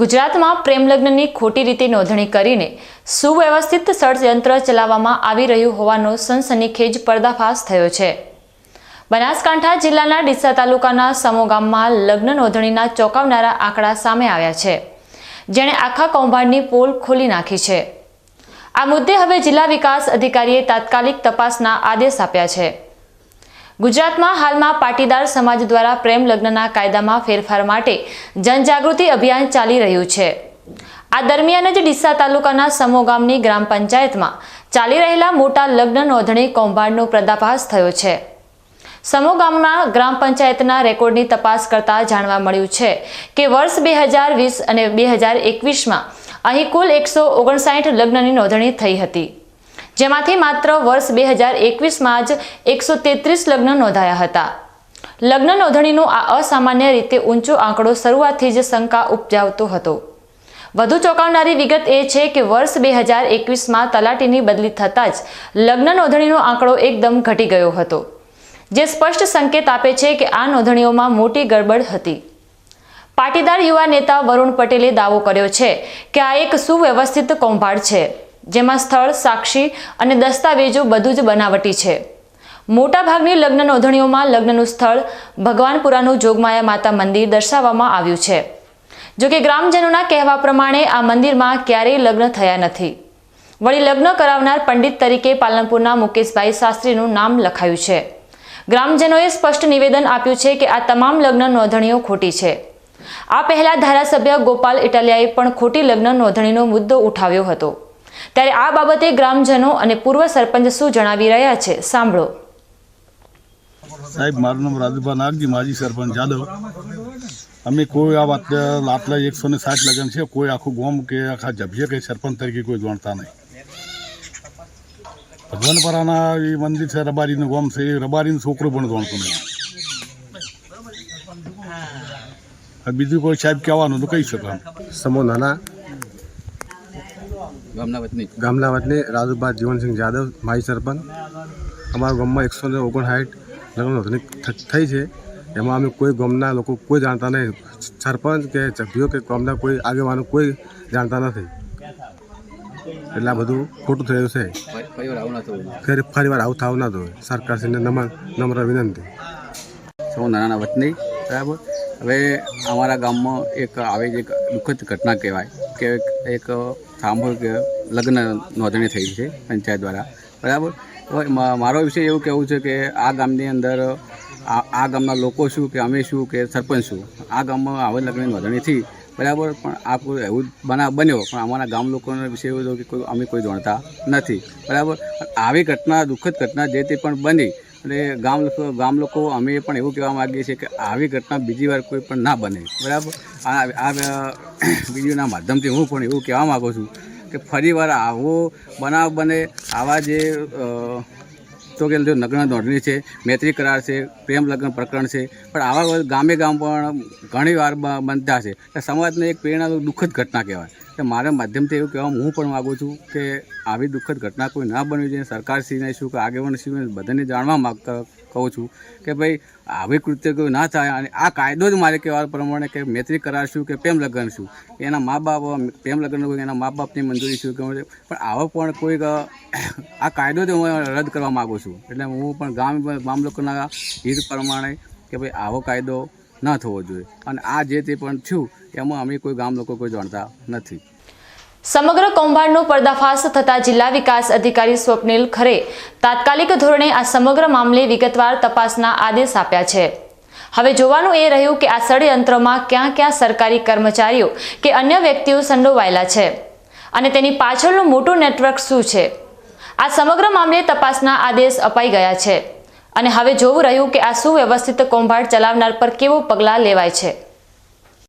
ગુજરાતમાં પ્રેમલગ્નની ખોટી રીતે નોંધણી કરીને સુવ્યવસ્થિત ષડયંત્ર ચલાવવામાં આવી રહ્યું હોવાનો સનસનીખેજ પર્દાફાશ થયો છે. બનાસકાંઠા જિલ્લાના ડીસા તાલુકાના સમો ગામમાં લગ્ન નોંધણીના ચોંકાવનારા આંકડા સામે આવ્યા છે. જેણે આખા કૌભાંડની પોલ ખોલી નાખી છે. આ મુદ્દે હવે જિલ્લા વિકાસ અધિકારીએ તાત્કાલિક તપાસના આદેશ આપ્યા છે. ગુજરાતમાં હાલમાં પાટીદાર સમાજ દ્વારા પ્રેમ લગ્નના કાયદામાં ફેરફાર માટે જનજાગૃતિ અભિયાન ચાલી રહ્યું છે. આ દરમિયાન જ ડીસા તાલુકાના સમો ગામની ગ્રામ પંચાયતમાં ચાલી રહેલા મોટા લગ્ન નોંધણી કૌભાંડનો પર્દાફાશ થયો છે. સમો ગામમાં ગ્રામ પંચાયતના રેકોર્ડની તપાસ કરતા જાણવા મળ્યું છે કે વર્ષ બે હજાર વીસ અને બે હજાર એકવીસમાં અહીં કુલ એકસો ઓગણસાઠ લગ્નની નોંધણી થઈ હતી. જેમાંથી માત્ર વર્ષ બે હજાર એકવીસમાં જ એકસો તેત્રીસ લગ્ન નોંધાયા હતા. લગ્ન નોંધણીનો આ અસામાન્ય રીતે ઊંચો આંકડો શરૂઆતથી જ શંકા ઉપજાવતો હતો. વધુ ચોંકાવનારી વિગત એ છે કે વર્ષ બે હજાર એકવીસમાં તલાટીની બદલી થતાં જ લગ્ન નોંધણીનો આંકડો એકદમ ઘટી ગયો હતો, જે સ્પષ્ટ સંકેત આપે છે કે આ નોંધણીઓમાં મોટી ગડબડ હતી. પાટીદાર યુવા નેતા વરુણ પટેલે દાવો કર્યો છે કે આ એક સુવ્યવસ્થિત કૌભાંડ છે. જેમાં સ્થળ, સાક્ષી અને દસ્તાવેજો બધું જ બનાવટી છે. મોટાભાગની લગ્ન નોંધણીઓમાં લગ્નનું સ્થળ ભગવાનપુરાનું જોગમાયા માતા મંદિર દર્શાવવામાં આવ્યું છે. જોકે ગ્રામજનોના કહેવા પ્રમાણે આ મંદિરમાં ક્યારેય લગ્ન થયા નથી. વળી લગ્ન કરાવનાર પંડિત તરીકે પાલનપુરના મુકેશભાઈ શાસ્ત્રીનું નામ લખાયું છે. ગ્રામજનોએ સ્પષ્ટ નિવેદન આપ્યું છે કે આ તમામ લગ્ન નોંધણીઓ ખોટી છે. આ પહેલા ધારાસભ્ય ગોપાલ ઇટાલિયાએ પણ ખોટી લગ્ન નોંધણીનો મુદ્દો ઉઠાવ્યો હતો. ત્યારે આ બાબતે ગ્રામજનો અને પૂર્વ સરપંચ શું જણાવી રહ્યા છે સાંભળો. સાહેબ મારું નામ રાજુભા નાગજી માજી સરપંચ જાદવ. અમે કોઈ આ વાત આટલા એકસો ને સાઠ લગન છે કોઈ આખું ગોમ કે આખા જભ્ય કે સરપંચ તરીકે કોઈ જાણતા નહીં. ભગવાનપરાના એ મંદિર છે રબારીનું ગોમ છે એ રબારીનું છોકરો પણ જાણતું નહીં. બીજું કોઈ સાહેબ કહેવાનું તો કહી શકો સમો નાના. ગામના વતની ગામના વતની રાજુભા જીવનસિંહ જાદવ માજી સરપંચ. અમારા ગામમાં એકસો ને ઓગણસાઠ લગ્ન નોંધણી થઈ છે. એમાં અમે કોઈ ગામના લોકો કોઈ જાણતા નહીં. સરપંચ કે સભ્યો કે ગામના કોઈ આગેવાનો કોઈ જાણતા નથી. એટલે આ બધું ખોટું થયું છે. ફરી ફરી વાર આવું થવું ના જોઈએ. સરકારશ્રીને નમ્ર નમ્ર વિનંતી. સૌ નાના વતની બરાબર? હવે અમારા ગામમાં એક આવી જ એક દુઃખદ ઘટના કહેવાય કે એક સામૂહિક લગ્ન નોંધણી થઈ છે પંચાયત દ્વારા. બરાબર? મારો વિષય એવું કહેવું છે કે આ ગામની અંદર, આ ગામના લોકો શું કે અમે શું કે સરપંચ શું? આ ગામમાં આવી લગ્નની નોંધણી થઈ. બરાબર? પણ આ કોઈ એવું બનાવ બન્યો. પણ અમારા ગામ લોકોના વિશે એવું કે કોઈ, અમે કોઈ જાણતા નથી. બરાબર? આવી ઘટના, દુઃખદ ઘટના જે તે પણ બની એટલે ગામ લોકો ગામ લોકો અમે પણ એવું કહેવા માગીએ છીએ કે આવી ઘટના બીજી વાર કોઈ પણ ના બને. બરાબર? આ વિડીયોના માધ્યમથી હું પણ એવું કહેવા માગું છું કે ફરીવાર આવો બનાવ બને, આવા જે તો કે લગ્ન નોંધણી છે, મૈત્રી કરાર છે, પ્રેમ લગ્ન પ્રકરણ છે. પણ આવા ગામે ગામ પણ ઘણી વાર બનતા છે. સમાજને એક પ્રેરણા દુઃખદ ઘટના કહેવાય. એટલે મારા માધ્યમથી એવું કહેવા હું પણ માગું છું કે આવી દુઃખદ ઘટના કોઈ ના બનવી જોઈએ. સરકારશ્રીને શું કે આગેવાનશ્રીને બધાને જાણવા માગતા કહું છું કે ભાઈ, આવી કૃત્ય ના થાય અને આ કાયદો જ મારે કહેવા પ્રમાણે કે મૈત્રી કરાર કે પ્રેમ લગ્ન શું એના મા બાપ, પ્રેમ લગ્ન એના મા બાપની મંજૂરી શું કહેવાય. પણ આવો પણ કોઈક, આ કાયદો જ હું રદ કરવા માગું છું. એટલે હું પણ ગામ ગામ લોકોના હિત પ્રમાણે કે ભાઈ, આવો કાયદો ન થવો જોઈએ. અને આ જે તે પણ થયું, એમાં અમે કોઈ ગામ લોકો કોઈ જાણતા નથી. સમગ્ર કૌભાંડનો પર્દાફાશ થતાં જિલ્લા વિકાસ અધિકારી સ્વપ્નિલ ખરે તાત્કાલિક ધોરણે આ સમગ્ર મામલે વિગતવાર તપાસના આદેશ આપ્યા છે. હવે જોવાનું એ રહ્યું કે આ ષડયંત્રમાં ક્યાં ક્યાં સરકારી કર્મચારીઓ કે અન્ય વ્યક્તિઓ સંડોવાયેલા છે અને તેની પાછળનું મોટું નેટવર્ક શું છે? આ સમગ્ર મામલે તપાસના આદેશ અપાઈ ગયા છે અને હવે જોવું રહ્યું કે આ સુવ્યવસ્થિત કૌભાંડ ચલાવનાર પર કેવો પગલાં લેવાય છે.